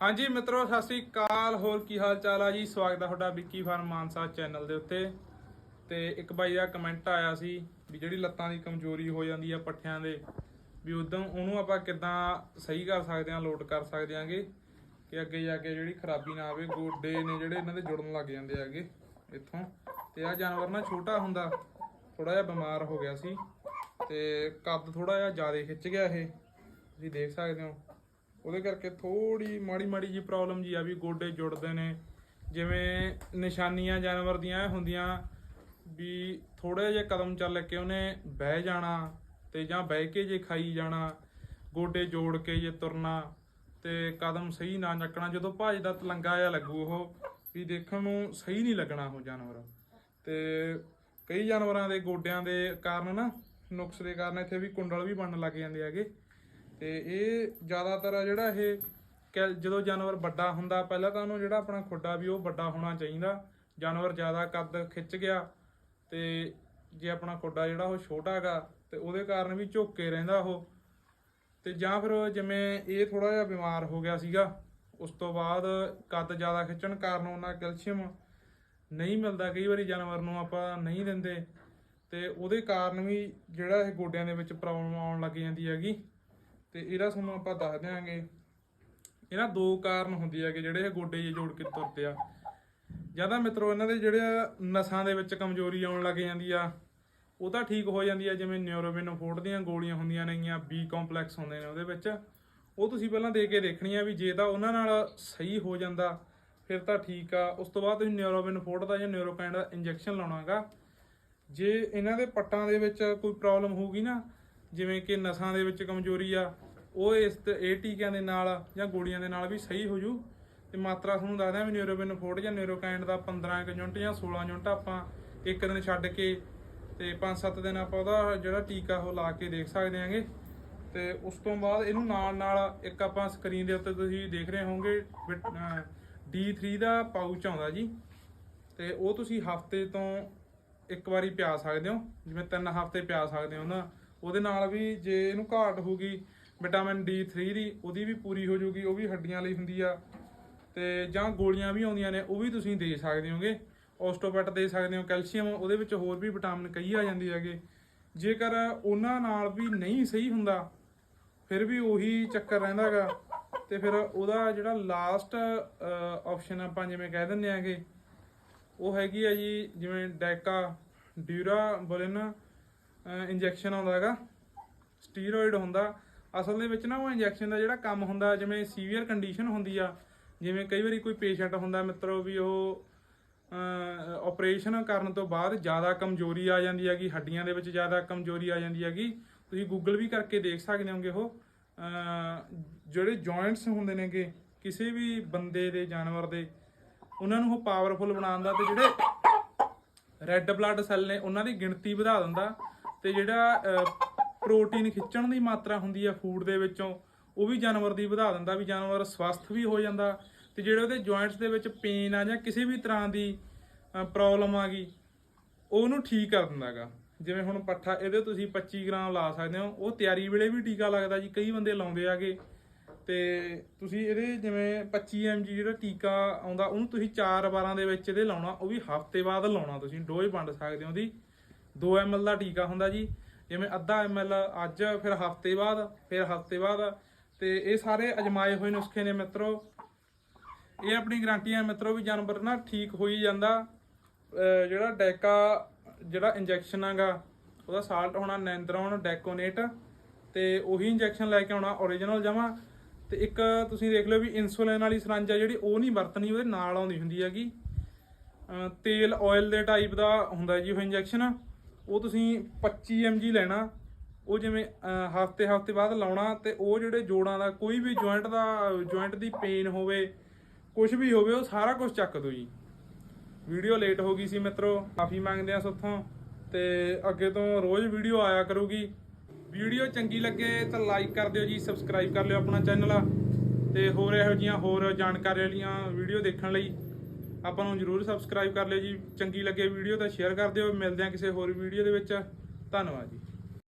ਹਾਂਜੀ ਮਿੱਤਰੋ, ਸਤਿ ਸ੍ਰੀ ਅਕਾਲ। ਹੋਰ ਕੀ ਹਾਲ ਚਾਲ ਆ ਜੀ? ਸਵਾਗਤ ਆ ਤੁਹਾਡਾ ਵਿੱਕੀ ਫਾਰਮ ਮਾਨਸਾ ਚੈਨਲ ਦੇ ਉੱਤੇ। ਤੇ ਇੱਕ ਬਾਈ ਦਾ ਕਮੈਂਟ ਆਇਆ ਸੀ ਵੀ ਜਿਹੜੀ ਲੱਤਾਂ ਦੀ ਕਮਜ਼ੋਰੀ ਹੋ ਜਾਂਦੀ ਆ ਪੱਠਿਆਂ ਦੇ, ਵੀ ਉਦੋਂ ਉਹਨੂੰ ਆਪਾਂ ਕਿੱਦਾਂ ਸਹੀ ਕਰ ਸਕਦੇ ਹਾਂ ਲੋਡ ਕਰ ਸਕਦੇ ਆਂਗੇ ਕਿ ਅੱਗੇ ਜਾ ਕੇ ਜਿਹੜੀ ਖਰਾਬੀ ਨਾ ਆਵੇ। ਗੋਡੇ ਨੇ ਜਿਹੜੇ ਇਹਨਾਂ ਦੇ ਜੁੜਨ ਲੱਗ ਜਾਂਦੇ ਆਗੇ ਇੱਥੋਂ। ਤੇ ਆ ਜਾਨਵਰ ਨਾ ਛੋਟਾ ਹੁੰਦਾ ਥੋੜਾ ਜਿਹਾ ਬਿਮਾਰ ਹੋ ਗਿਆ ਸੀ। ਤੇ ਕੱਦ ਥੋੜਾ ਜਿਹਾ ਜ਼ਿਆਦਾ ਖਿੱਚ ਗਿਆ ਇਹ। ਤੁਸੀਂ ਦੇਖ ਸਕਦੇ ਹੋ। ਉਹਦੇ ਕਰਕੇ ਥੋੜੀ ਮਾੜੀ ਮਾੜੀ ਜੀ ਪ੍ਰੋਬਲਮ ਜੀ ਆ ਵੀ ਗੋਡੇ ਜੁੜਦੇ ਨੇ। ਜਿਵੇਂ ਨਿਸ਼ਾਨੀਆਂ ਜਾਨਵਰ ਦੀਆਂ ਇਹ ਹੁੰਦੀਆਂ ਵੀ ਥੋੜੇ ਜਿਹਾ ਕਦਮ ਚੱਲ ਕੇ ਉਹਨੇ ਬਹਿ ਜਾਣਾ ਤੇ ਜਾਂ ਬਹਿ ਕੇ ਜੇ ਖਾਈ ਜਾਣਾ, ਗੋਡੇ ਜੋੜ ਕੇ ਜੇ ਤੁਰਨਾ ਤੇ ਕਦਮ ਸਹੀ ਨਾ ਚੱਕਣਾ, ਜਦੋਂ ਭੱਜਦਾ ਤਲੰਗਾ ਜਿਹਾ ਲੱਗੂ ਉਹ, ਵੀ ਦੇਖਣ ਨੂੰ ਸਹੀ ਨਹੀਂ ਲੱਗਣਾ ਉਹ ਜਾਨਵਰ। ਤੇ ਕਈ ਜਾਨਵਰਾਂ ਦੇ ਗੋਡਿਆਂ ਦੇ ਕਾਰਨ ਨਾ, ਨੁਕਸ ਦੇ ਕਾਰਨ ਇੱਥੇ ਵੀ ਕੁੰਡਲ ਵੀ ਬਣਨ ਲੱਗ ਜਾਂਦੇ ਹੈਗੇ। ਤੇ ਇਹ ਜ਼ਿਆਦਾਤਰ ਆ ਜਿਹੜਾ ਇਹ ਕੈ- ਜਦੋਂ ਜਾਨਵਰ ਵੱਡਾ ਹੁੰਦਾ, ਪਹਿਲਾਂ ਤਾਂ ਉਹਨੂੰ ਜਿਹੜਾ ਆਪਣਾ ਖੁੱਡਾ ਵੀ ਉਹ ਵੱਡਾ ਹੋਣਾ ਚਾਹੀਦਾ। ਜਾਨਵਰ ਜ਼ਿਆਦਾ ਕੱਦ ਖਿੱਚ ਗਿਆ ਤੇ ਜੇ ਆਪਣਾ ਖੁੱਡਾ ਜਿਹੜਾ ਉਹ ਛੋਟਾ ਹੈਗਾ, ਤੇ ਉਹਦੇ ਕਾਰਨ ਵੀ ਝੁੱਕ ਕੇ ਰਹਿੰਦਾ ਉਹ। ਤੇ ਜਾਂ ਫਿਰ ਜਿਵੇਂ ਇਹ ਥੋੜਾ ਜਿਹਾ ਬਿਮਾਰ ਹੋ ਗਿਆ ਸੀਗਾ, ਉਸ ਤੋਂ ਬਾਅਦ ਕੱਦ ਜ਼ਿਆਦਾ ਖਿੱਚਣ ਕਾਰਨ ਉਹਨਾਂ ਕੈਲਸ਼ੀਅਮ ਨਹੀਂ ਮਿਲਦਾ, ਕਈ ਵਾਰੀ ਜਾਨਵਰ ਨੂੰ ਆਪਾਂ ਨਹੀਂ ਦਿੰਦੇ। ਤੇ ਉਹਦੇ ਕਾਰਨ ਵੀ ਜਿਹੜਾ ਇਹ ਗੋਡਿਆਂ ਦੇ ਵਿੱਚ ਪ੍ਰੋਬਲਮ ਆਉਣ ਲੱਗ ਜਾਂਦੀ ਹੈਗੀ। ਤੇ ਇਹਦਾ ਤੁਹਾਨੂੰ ਆਪਾਂ ਦੱਸ ਦਿਆਂਗੇ। ਇਹਨਾਂ ਦੋ ਕਾਰਨ ਹੁੰਦੇ ਆ ਕਿ ਜਿਹੜੇ ਇਹ ਗੋਡੇ ਜੇ ਜੋੜ ਕੇ ਤੁਰਦੇ ਆ। ਜ਼ਿਆਦਾ ਮਿੱਤਰੋ, ਇਹਨਾਂ ਦੇ ਜਿਹੜੇ ਨਸਾਂ ਦੇ ਵਿੱਚ ਕਮਜ਼ੋਰੀ ਆਉਣ ਲੱਗ ਜਾਂਦੀ ਆ, ਉਹ ਤਾਂ ਠੀਕ ਹੋ ਜਾਂਦੀ ਆ, ਜਿਵੇਂ ਨਿਊਰੋਬਿਨੋਫੋਰਟ ਦੀਆਂ ਗੋਲੀਆਂ ਹੁੰਦੀਆਂ ਨੇਗੀਆਂ ਬੀ ਕੰਪਲੈਕਸ ਹੁੰਦੇ ਨੇ ਉਹਦੇ ਵਿੱਚ। ਉਹ ਤੁਸੀਂ ਪਹਿਲਾਂ ਦੇ ਕੇ ਦੇਖਣੀ ਆ ਵੀ ਜੇ ਤਾਂ ਉਹਨਾਂ ਨਾਲ ਸਹੀ ਹੋ ਜਾਂਦਾ, ਫਿਰ ਤਾਂ ਠੀਕ ਆ। ਉਸ ਤੋਂ ਬਾਅਦ ਤੁਸੀਂ ਨਿਊਰੋਬਿਨੋਫੋਰਟ ਦਾ ਜਾਂ ਨਿਊਰੋਕਾਈਨ ਦਾ ਇੰਜੈਕਸ਼ਨ ਲਾਉਣਾਗਾ। ਜੇ ਇਹਨਾਂ ਦੇ ਪੱਟਾਂ ਦੇ ਵਿੱਚ ਕੋਈ ਪ੍ਰੋਬਲਮ ਹੋਊਗੀ ਨਾ ਜਿਵੇਂ ਕਿ ਨਸਾਂ ਦੇ ਵਿੱਚ ਕਮਜ਼ੋਰੀ ਆ, ਉਹ ਇਸ ਇਹ ਟੀਕਿਆਂ ਦੇ ਨਾਲ ਜਾਂ ਗੋਲੀਆਂ ਦੇ ਨਾਲ ਵੀ ਸਹੀ ਹੋ ਜੂ। ਤੇ ਮਾਤਰਾ ਤੁਹਾਨੂੰ ਦੱਸਦਾ ਵੀ ਨਿਊਰੋਬਿਨ ਨਿਊਰੋਬਿਨਫੋਰਟ ਜਾਂ ਨਿਊਰੋਕਾਈਂਡ ਦਾ 15 ਕੁ ਯੂਨਿਟ ਜਾਂ 16 ਯੂਨਿਟ ਆਪਾਂ ਇੱਕ ਦਿਨ ਛੱਡ ਕੇ ਤੇ 5-7 ਦਿਨ ਆਪਾਂ ਉਹਦਾ ਜਿਹੜਾ ਟੀਕਾ ਉਹ ਲਾ ਕੇ ਦੇਖ ਸਕਦੇ ਆਂਗੇ। ਤੇ ਉਸ ਤੋਂ ਬਾਅਦ ਇਹਨੂੰ ਨਾਲ ਨਾਲ ਇੱਕ ਆਪਾਂ ਸਕਰੀਨ ਦੇ ਉੱਤੇ ਤੁਸੀਂ ਦੇਖ ਰਹੇ ਹੋਵੋਗੇ, ਵਿਟ- ਅਹ D3 ਦਾ ਪਾਊਚ ਆਉਂਦਾ ਜੀ। ਤੇ ਉਹ ਤੁਸੀਂ ਹਫ਼ਤੇ ਤੋਂ ਇੱਕ ਵਾਰੀ ਪਿਆ ਸਕਦੇ ਹੋ, ਜਿਵੇਂ ਤਿੰਨ ਹਫ਼ਤੇ ਪਿਆ ਸਕਦੇ ਹੋ ਨਾ। ਉਹਦੇ ਨਾਲ ਵੀ ਜੇ ਇਹਨੂੰ ਘਾਟ ਹੋਊਗੀ, ਵਿਟਾਮਿਨ D3 ਦੀ, ਉਹਦੀ ਵੀ ਪੂਰੀ ਹੋ ਜਾਊਗੀ, ਉਹ ਵੀ ਹੱਡੀਆਂ ਲਈ ਹੁੰਦੀ ਆ। ਤੇ ਜਾਂ ਗੋਲੀਆਂ ਵੀ ਆਉਂਦੀਆਂ ਨੇ, ਉਹ ਵੀ ਤੁਸੀਂ ਦੇ ਸਕਦੇ ਹੋਗੇ। ਔਸਟੋਪੈਟ ਦੇ ਸਕਦੇ ਹੋ, ਕੈਲਸ਼ੀਅਮ, ਉਹਦੇ ਵਿੱਚ ਹੋਰ ਵੀ ਵਿਟਾਮਿਨ ਕਈ ਆ ਜਾਂਦੀ ਹੈਗੇ। ਜੇਕਰ ਉਹਨਾਂ ਨਾਲ ਵੀ ਨਹੀਂ ਸਹੀ ਹੁੰਦਾ, ਫਿਰ ਵੀ ਉਹੀ ਚੱਕਰ ਰਹਿੰਦਾਗਾ ਤੇ ਫਿਰ ਉਹਦਾ ਜਿਹੜਾ ਲਾਸਟ ਆਪਸ਼ਨ ਆਪਾਂ ਜਿਵੇਂ ਕਹਿ ਦਿੰਦੇ ਆਗੇ ਉਹ ਹੈਗੀ ਆ ਜੀ, ਜਿਵੇਂ ਡੈਕਾ ਡਿਊਰਾ ਬੋਲਿਨ ਇੰਜੈਕਸ਼ਨ ਆਉਂਦਾ ਹੈਗਾ ਸਟੀਰੋਇਡ ਹੁੰਦਾ। ਅਸਲ ਦੇ ਵਿੱਚ ਨਾ ਉਹ ਇੰਜੈਕਸ਼ਨ ਦਾ ਜਿਹੜਾ ਕੰਮ ਹੁੰਦਾ, ਜਿਵੇਂ ਸੀਵੀਅਰ ਕੰਡੀਸ਼ਨ ਹੁੰਦੀ ਆ, ਜਿਵੇਂ ਕਈ ਵਾਰੀ ਕੋਈ ਪੇਸ਼ੈਂਟ ਹੁੰਦਾ ਮਿੱਤਰੋ ਵੀ ਉਹ ਆਪਰੇਸ਼ਨ ਕਰਨ ਤੋਂ ਬਾਅਦ ਜ਼ਿਆਦਾ ਕਮਜ਼ੋਰੀ ਆ ਜਾਂਦੀ ਹੈਗੀ, ਹੱਡੀਆਂ ਦੇ ਵਿੱਚ ਜ਼ਿਆਦਾ ਕਮਜ਼ੋਰੀ ਆ ਜਾਂਦੀ ਹੈਗੀ। ਤੁਸੀਂ ਗੂਗਲ ਵੀ ਕਰਕੇ ਦੇਖ ਸਕਦੇ ਹੋਗੇ ਉਹ। ਜਿਹੜੇ ਜੁਆਇੰਟਸ ਹੁੰਦੇ ਨੇਗੇ, ਕਿਸੇ ਵੀ ਬੰਦੇ ਦੇ, ਜਾਨਵਰ ਦੇ, ਉਹਨਾਂ ਨੂੰ ਉਹ ਪਾਵਰਫੁਲ ਬਣਾਉਣ ਦਾ ਤੇ ਜਿਹੜੇ ਰੈੱਡ ਬਲੱਡ ਸੈੱਲ ਨੇ, ਉਹਨਾਂ ਦੀ ਗਿਣਤੀ ਵਧਾ ਦਿੰਦਾ। ਤੇ ਜਿਹੜਾ ਪ੍ਰੋਟੀਨ ਖਿੱਚਣ ਦੀ ਮਾਤਰਾ ਹੁੰਦੀ ਆ ਫੂਡ ਦੇ ਵਿੱਚੋਂ, ਉਹ ਵੀ ਜਾਨਵਰ ਦੀ ਵਧਾ ਦਿੰਦਾ, ਵੀ ਜਾਨਵਰ ਸਵਸਥ ਵੀ ਹੋ ਜਾਂਦਾ। ਤੇ ਜਿਹੜੇ ਉਹਦੇ ਜੁਆਇੰਟਸ ਦੇ ਵਿੱਚ ਪੇਨ ਆ ਜਾਂ ਕਿਸੇ ਵੀ ਤਰ੍ਹਾਂ ਦੀ ਪ੍ਰੋਬਲਮ ਆ ਗਈ, ਉਹਨੂੰ ਠੀਕ ਕਰ ਦਿੰਦਾਗਾ ਜਿਵੇਂ ਹੁਣ ਪੱਠਾ, ਇਹਦੇ ਤੁਸੀਂ 25 ਗ੍ਰਾਮ ਲਾ ਸਕਦੇ ਹੋ, ਉਹ ਤਿਆਰੀ ਵੇਲੇ ਵੀ ਟੀਕਾ ਲੱਗਦਾ ਜੀ, ਕਈ ਬੰਦੇ ਲਾਉਂਦੇ ਆਗੇ। ਤੇ ਤੁਸੀਂ ਇਹਦੇ ਜਿਵੇਂ 25 mg ਜਿਹੜਾ ਟੀਕਾ ਆਉਂਦਾ, ਉਹਨੂੰ ਤੁਸੀਂ 4 ਵਾਰਾਂ ਦੇ ਵਿੱਚ ਇਹਦੇ ਲਾਉਣਾ, ਉਹ ਵੀ ਹਫ਼ਤੇ ਬਾਅਦ ਲਾਉਣਾ ਤੁਸੀਂ, ਡੋਜ਼ ਵੰਡ ਸਕਦੇ ਹੋ ਉਹਦੀ। 2 ml ਦਾ ਟੀਕਾ ਹੁੰਦਾ ਜੀ, ਜਿਵੇਂ ਅੱਧਾ ml ਅੱਜ, ਫਿਰ ਹਫ਼ਤੇ ਬਾਅਦ, ਫਿਰ ਹਫ਼ਤੇ ਬਾਅਦ, ਤੇ ਇਹ ਸਾਰੇ ਅਜਮਾਏ ਹੋਏ ਨੁਸਖੇ ਨੇ ਮਿੱਤਰੋ। ਇਹ ਆਪਣੀ ਗਰੰਟੀਆਂ ਹੈ ਮਿੱਤਰੋ ਵੀ ਜਾਨਵਰ ਨਾ ਠੀਕ ਹੋਈ ਜਾਂਦਾ। ਜਿਹੜਾ ਡੈਕਾ, ਜਿਹੜਾ ਇੰਜੈਕਸ਼ਨ ਹੈਗਾ, ਉਹਦਾ ਸਾਲਟ ਹੋਣਾ ਨੈਂਦਰੋਨ ਡੈਕੋਨੇਟ, ਤੇ ਉਹੀ ਇੰਜੈਕਸ਼ਨ ਲੈ ਕੇ ਆਉਣਾ origignal ਜਮਾ। ਤੇ ਇੱਕ ਤੁਸੀਂ ਦੇਖ ਲਓ ਵੀ ਇਨਸੂਲਿਨ ਵਾਲੀ ਸਰੰਜ ਆ ਜਿਹੜੀ, ਉਹ ਨਹੀਂ ਵਰਤਣੀ, ਉਹਦੇ ਨਾਲ ਆਉਂਦੀ ਹੁੰਦੀ ਹੈਗੀ। ਤੇਲ ਆਇਲ ਦੇ ਟਾਈਪ ਦਾ ਹੁੰਦਾ ਜੀ ਉਹ ਇੰਜੈਕਸ਼ਨ ਉਹ ਤੁਸੀਂ 25 mg ਲੈਣਾ, ਉਹ ਜਿਵੇਂ ਹਫ਼ਤੇ ਹਫ਼ਤੇ ਬਾਅਦ ਲਾਉਣਾ ਤੇ ਉਹ ਜਿਹੜੇ ਜੋੜਾਂ ਦਾ ਕੋਈ ਵੀ ਜੁਆਇੰਟ ਦਾ ਜੁਆਇੰਟ ਦੀ ਪੇਨ ਹੋਵੇ ਕੁਝ ਵੀ ਹੋਵੇ, ਉਹ ਸਾਰਾ ਕੁਝ ਚੱਕ ਦੋ ਜੀ। ਵੀਡੀਓ ਲੇਟ ਹੋ ਗਈ ਸੀ ਮਿੱਤਰੋ, ਮਾਫ਼ੀ ਮੰਗਦੇ ਆ ਸੁੱਥੋਂ ਤੇ ਅੱਗੇ ਤੋਂ ਰੋਜ਼ ਵੀਡੀਓ ਆਇਆ ਕਰੂਗੀ। ਵੀਡੀਓ ਚੰਗੀ ਲੱਗੇ ਤਾਂ ਲਾਈਕ ਕਰ ਦਿਓ ਜੀ ਸਬਸਕ੍ਰਾਈਬ ਕਰ ਲਿਓ ਆਪਣਾ ਚੈਨਲ ਤੇ ਹੋਰ ਇਹੋ ਜੀਆਂ ਹੋਰ ਜਾਣਕਾਰੀ ਵਾਲੀਆਂ ਵੀਡੀਓ ਦੇਖਣ ਲਈ। ਆਪਾਂ ਨੂੰ ਜਰੂਰ ਸਬਸਕ੍ਰਾਈਬ ਕਰ ਲਿਓ ਜੀ। ਚੰਗੀ ਲੱਗੇ ਵੀਡੀਓ ਤਾਂ ਸ਼ੇਅਰ ਕਰ ਦਿਓ। ਮਿਲਦੇ ਆ ਕਿਸੇ ਹੋਰ ਵੀਡੀਓ ਦੇ ਵਿੱਚ। ਧੰਨਵਾਦ ਜੀ।